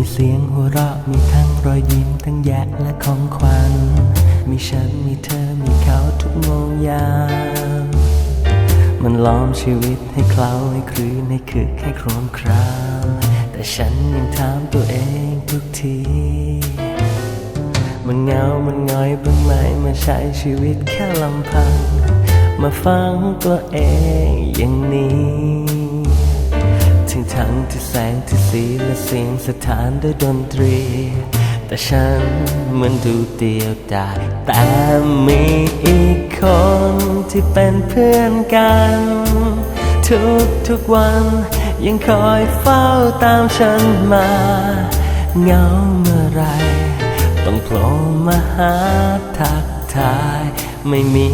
ีเสียงหัวเราะมีทั้งรอยยิ้มทั้งแยะและของขวัญ มีฉันมีเธอมีเขาทุกโมงยาม มันล้อมชีวิตให้เคล้าให้คลื่นให้คึกให้โครมคราม แต่ฉันยังถามตัวเองทุกที มันเงา มันหงอยบ้างไหมมาใช้ชีวิตแค่ลำพัง มาฟังตัวเองอย่างนี้ งทั้งที่แสงที่สีและเสียงสถานด้วยดนตรี แต่ฉันเหมือนดูเดียวดายแต่มีอีกคนที่เป็นเพื่อนกัน ทุกทุกวันยังคอยเฝ้าตามฉันมาเงาเมื่อไร ต้องโผล่มาหาทักทาย ไม่มี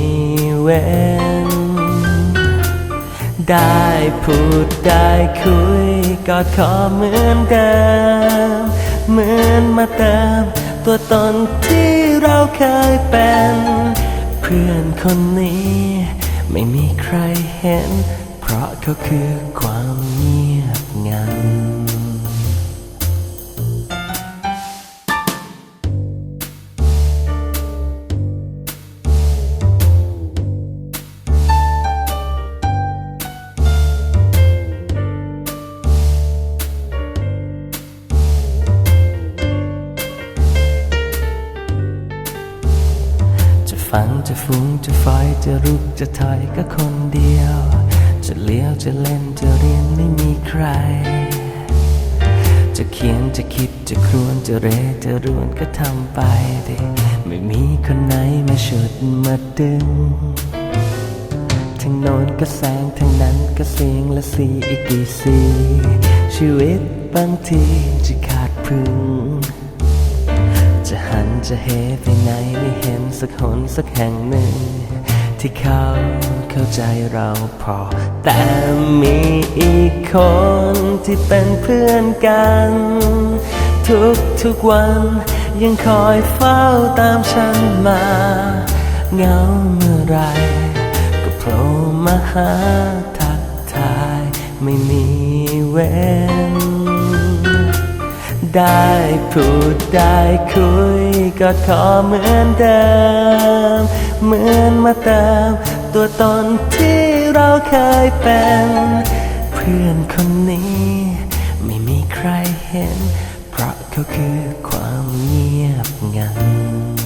เว้น ได้พูดได้คุยกอดคอเหมือนเดิมเหมือนมาเติมตัวตนที่เราเคยเป็น เพื่อนคนนี้ ไม่มีใครเห็น เพราะเขาคือความเงียบ จะฝันจะฟุ้งจะไฟจะรุกจะถอยก็คนเดียว จะเลี้ยวจะเล่นจะเรียนไม่มีใคร จะเขียนจะคิดจะครวญจะเรจะรวนก็ทำไปดิไม่มีคนไหนมาฉุดมาดึงทั้งโน้นก็แสงทั้งนั้นก็เสียงและสีอีกกี่สีชีวิตบางทีจะขาดพึ่ง จะหันจะเหไปไหนไม่เห็นสักหนสักแห่งหนึ่ง ที่เขาเข้าใจเราพอ แต่มีอีกคนที่เป็นเพื่อนกัน ทุกทุกวันยังคอยเฝ้าตามฉันมาเหงาเมื่อไรก็โผล่มาหาทักทายไม่มีเว้นได้พูดได้คุย ก็ขอเหมือนเดิม เหมือนมาเติมตัวตนที่เราเคยเป็น เพื่อนคนนี้ ไม่มีใครเห็น เพราะเขาคือความเงียบงัน